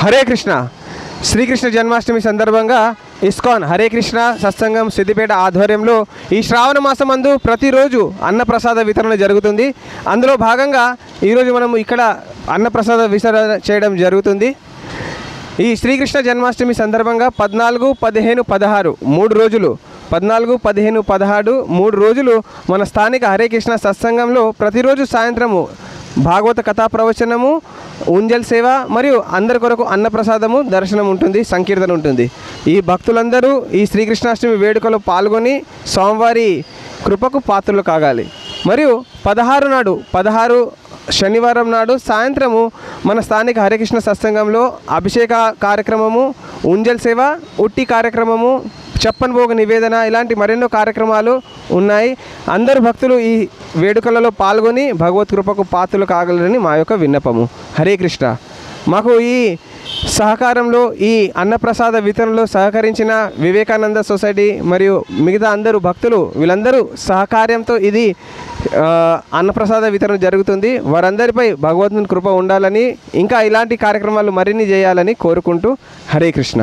హరే కృష్ణ. శ్రీకృష్ణ జన్మాష్టమి సందర్భంగా ఇస్కాన్ హరే కృష్ణ సత్సంగం సిద్దిపేట ఆధ్వర్యంలో ఈ శ్రావణ మాసం అందు ప్రతిరోజు అన్నప్రసాద వితరణ జరుగుతుంది. అందులో భాగంగా ఈరోజు మనం ఇక్కడ అన్నప్రసాద వితరణ చేయడం జరుగుతుంది. ఈ శ్రీకృష్ణ జన్మాష్టమి సందర్భంగా పద్నాలుగు పదిహేను పదహారు మూడు రోజులు పద్నాలుగు పదిహేను పదహారు మూడు రోజులు మన స్థానిక హరే కృష్ణ సత్సంగంలో ప్రతిరోజు సాయంత్రము భాగవత కథా ప్రవచనము ఉంజల్ సేవ మరియు అందరి కొరకు అన్నప్రసాదము దర్శనం ఉంటుంది సంకీర్తన ఉంటుంది. ఈ భక్తులందరూ ఈ శ్రీకృష్ణాష్టమి వేడుకలో పాల్గొని స్వామివారి కృపకు పాత్రలు కాగాలి. మరియు పదహారు నాడు పదహారు శనివారం నాడు సాయంత్రము మన స్థానిక హరికృష్ణ సత్సంగంలో అభిషేక కార్యక్రమము ఉంజల్ సేవ ఉట్టి కార్యక్రమము చెప్పన్ భోగ నివేదన ఇలాంటి మరెన్నో కార్యక్రమాలు ఉన్నాయి. అందరు భక్తులు ఈ వేడుకలలో పాల్గొని భగవత్ కృపకు పాత్రలు కాగలరని మా యొక్క విన్నపము. హరే కృష్ణ. మాకు ఈ సహకారంలో ఈ అన్నప్రసాద వితరణలో సహకరించిన వివేకానంద సొసైటీ మరియు మిగతా అందరూ భక్తులు వీళ్ళందరూ సహకార్యంతో ఇది అన్నప్రసాద వితరణ జరుగుతుంది. వారందరిపై భగవంతుని కృప ఉండాలని ఇంకా ఇలాంటి కార్యక్రమాలు మరిన్ని చేయాలని కోరుకుంటూ హరే కృష్ణ.